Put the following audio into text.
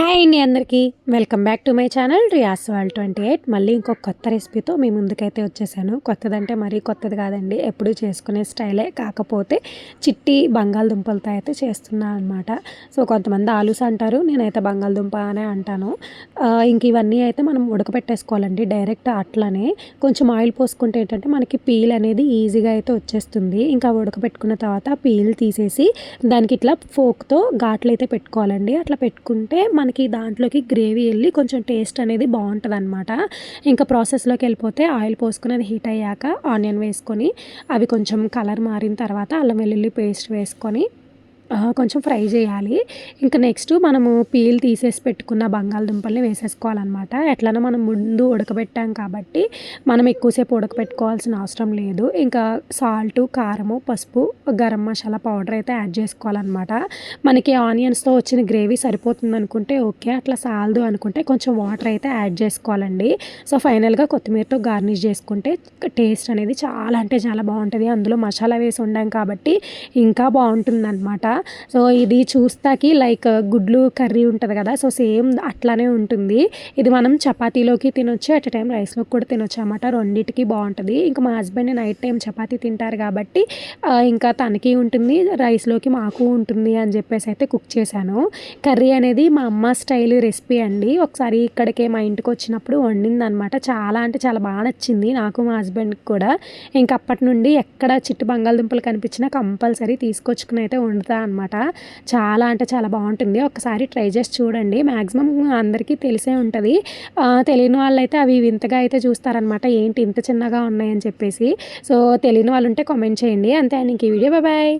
Hi అండి అందరికీ. Welcome back to my channel రియాస్ వాల్ ట్వంటీ ఎయిట్. మళ్ళీ ఇంకొక కొత్త రెసిపీతో మీ ముందుకైతే వచ్చేసాను. కొత్తదంటే మరీ కొత్తది కాదండి. ఎప్పుడూ చేసుకునే స్టైలే కాకపోతే చిట్టి బంగాళదుంపలతో అయితే చేస్తున్నాను అనమాట సో కొంతమంది ఆలూస్ అంటారు నేనైతే బంగాళదుంప అనే అంటాను. ఇంక ఇవన్నీ అయితే మనం ఉడకపెట్టేసుకోవాలండి. డైరెక్ట్ అట్లనే కొంచెం ఆయిల్ పోసుకుంటే ఏంటంటే మనకి పీల్ అనేది ఈజీగా అయితే వచ్చేస్తుంది. ఇంకా ఉడకపెట్టుకున్న తర్వాత పీల్ తీసేసి దానికి ఇట్లా ఫోక్తో ఘాట్లు అయితే పెట్టుకోవాలండి. అట్లా పెట్టుకుంటే మన మనకి దాంట్లోకి గ్రేవీ వెళ్ళి కొంచెం టేస్ట్ అనేది బాగుంటుంది అనమాట ఇంకా ప్రాసెస్లోకి వెళ్ళిపోతే ఆయిల్ పోసుకుని అది హీట్ అయ్యాక ఆనియన్ వేసుకొని అవి కొంచెం కలర్ మారిన తర్వాత అల్లం వెల్లుల్లి పేస్ట్ వేసుకొని కొంచెం ఫ్రై చేయాలి. ఇంకా నెక్స్ట్ మనము పీల్ తీసేసి పెట్టుకున్న బంగాళదుంపల్ని వేసేసుకోవాలన్నమాట. ఎట్లనో మనం ముందు ఉడకబెట్టాం కాబట్టి మనం ఎక్కువసేపు ఉడకబెట్టుకోవాల్సిన అవసరం లేదు. ఇంకా సాల్ట్ కారము పసుపు గరం మసాలా పౌడర్ అయితే యాడ్ చేసుకోవాలన్నమాట. మనకి ఆనియన్స్తో వచ్చిన గ్రేవీ సరిపోతుంది అనుకుంటే ఓకే. అట్లా సాలదు అనుకుంటే కొంచెం వాటర్ అయితే యాడ్ చేసుకోవాలండి. సో ఫైనల్గా కొత్తిమీరతో గార్నిష్ చేసుకుంటే టేస్ట్ అనేది చాలా అంటే చాలా బాగుంటుంది. అందులో మసాలా వేసి ఉండాం కాబట్టి ఇంకా బాగుంటుంది అనమాట సో ఇది చూస్తాకి లైక్ గుడ్లు కర్రీ ఉంటుంది కదా సో సేమ్ అట్లానే ఉంటుంది. ఇది మనం చపాతీలోకి తినొచ్చు అట్ టైం రైస్లోకి కూడా తినొచ్చు అనమాట రెండింటికి బాగుంటుంది. ఇంకా మా హస్బెండ్ నైట్ టైం చపాతీ తింటారు కాబట్టి ఇంకా తనకి ఉంటుంది రైస్లోకి మాకు ఉంటుంది అని చెప్పేసి అయితే కుక్ చేశాను. కర్రీ అనేది మా అమ్మ స్టైల్ రెసిపీ అండి. ఒకసారి ఇక్కడికే మా ఇంటికి వచ్చినప్పుడు వండింది అనమాట చాలా అంటే చాలా బాగా నచ్చింది నాకు మా హస్బెండ్కి కూడా. ఇంకా అప్పటి నుండి ఎక్కడ చిట్టు బంగాళదుంపలు కనిపించినా కంపల్సరీ తీసుకొచ్చుకుని అయితే వండుతా అనమాట చాలా అంటే చాలా బాగుంటుంది. ఒకసారి ట్రై చేసి చూడండి. మ్యాక్సిమం అందరికీ తెలిసే ఉంటుంది. తెలియని వాళ్ళైతే అవి వింతగా అయితే చూస్తారనమాట ఏంటి ఇంత చిన్నగా ఉన్నాయని చెప్పేసి. సో తెలియని వాళ్ళు ఉంటే కామెంట్ చేయండి. అంతే ఇంక ఈ వీడియో. బాయ్